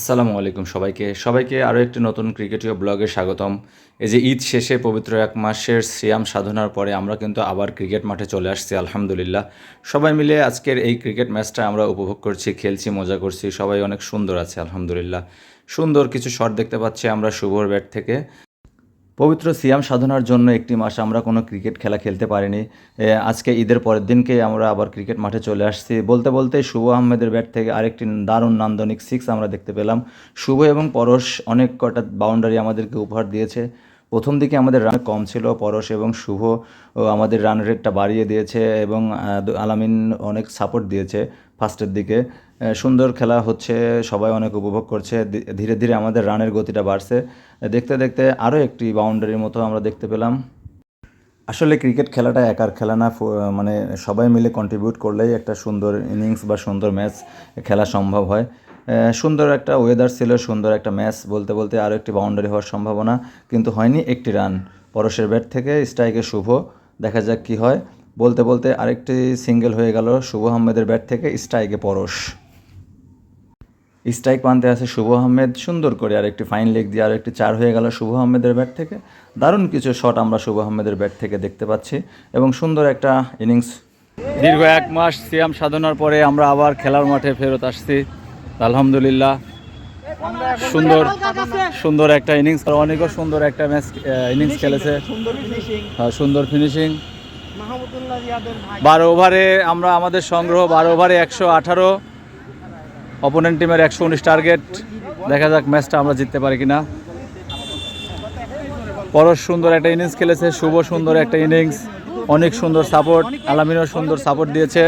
আসসালামু আলাইকুম সবাইকে। সবাইকে আরও একটি নতুন ক্রিকেটীয় ব্লগে স্বাগতম। এই যে ঈদ শেষে পবিত্র এক মাসের শ্রিয়াম সাধনার পরে আমরা কিন্তু আবার ক্রিকেট মাঠে চলে আসছি, আলহামদুলিল্লাহ। সবাই মিলে আজকের এই ক্রিকেট ম্যাচটা আমরা উপভোগ করছি, খেলছি, মজা করছি। সবাই অনেক সুন্দর আছে, আলহামদুলিল্লাহ। সুন্দর কিছু শট দেখতে পাচ্ছি আমরা শুভর ব্যাট থেকে। পবিত্র সিয়াম সাধনার জন্য একটি মাস আমরা কোনো ক্রিকেট খেলা খেলতে পারিনি। আজকে ঈদের পরের দিনকে আমরা আবার ক্রিকেট মাঠে চলে আসছি। বলতে বলতে শুভ আহমেদের ব্যাট থেকে আরেকটি দারুণ নান্দনিক সিক্স আমরা দেখতে পেলাম। শুভ এবং পরশ অনেক কটা বাউন্ডারি আমাদেরকে উপহার দিয়েছে। প্রথম দিকে আমাদের রান কম ছিল পরশ এবং শুভ আমাদের রান রেটটা বাড়িয়ে দিয়েছে এবং আলামিন অনেক সাপোর্ট দিয়েছে ফার্স্টের দিকে। সুন্দর খেলা হচ্ছে, সবাই অনেক উপভোগ করছে ধীরে ধীরে আমাদের রানের গতিটা বাড়ছে। দেখতে দেখতে আরও একটি বাউন্ডারির মতো আমরা দেখতে পেলাম। আসলে ক্রিকেট খেলাটা একার খেলা না মানে সবাই মিলে কন্ট্রিবিউট করলেই একটা সুন্দর ইনিংস বা সুন্দর ম্যাচ খেলা সম্ভব হয়। সুন্দর একটা ওয়েদার ছিল, সুন্দর একটা ম্যাচ বলতে বলতে আরও একটি বাউন্ডারি হওয়ার সম্ভাবনা, কিন্তু হয়নি একটি রান পরশের ব্যাট থেকে স্ট্রাইকে শুভ, দেখা যাক কি হয়। বলতে বলতে আরেকটি সিঙ্গেল হয়ে গেল, শুভ আহমেদের ব্যাট থেকে স্ট্রাইকে পরশ। স্ট্রাইক প্রান্তে আছে শুভ আহমেদ, সুন্দর করে আর একটি ফাইন লেগ দিয়ে আর একটি চার হয়ে গেল শুভ আহমেদের ব্যাট থেকে। দারুণ কিছু শট আমরা শুভ আহমেদের ব্যাট থেকে দেখতে পাচ্ছি এবং সুন্দর একটা ইনিংস দীর্ঘ এক মাস সিয়াম সাধনার পরে আমরা আবার খেলার মাঠে ফেরত আসছি। আলহামদুলিল্লাহ। সুন্দর সুন্দর একটা ইনিংস অনেকও সুন্দর একটা ম্যাচ ইনিংস খেলেছে। সুন্দর ফিনিশিং বারো ওভারে আমরা আমাদের সংগ্রহ, বারো ওভারে একশো আঠারো। অপোনেন্ট টিমের একশো উনিশ টার্গেট। দেখা যাক ম্যাচটা আমরা জিততে পারি কিনা। পরশ সুন্দর একটা ইনিংস খেলেছে, শুভ সুন্দর একটা ইনিংস অনেক সুন্দর সাপোর্ট আলামিনও সুন্দর সাপোর্ট দিয়েছে।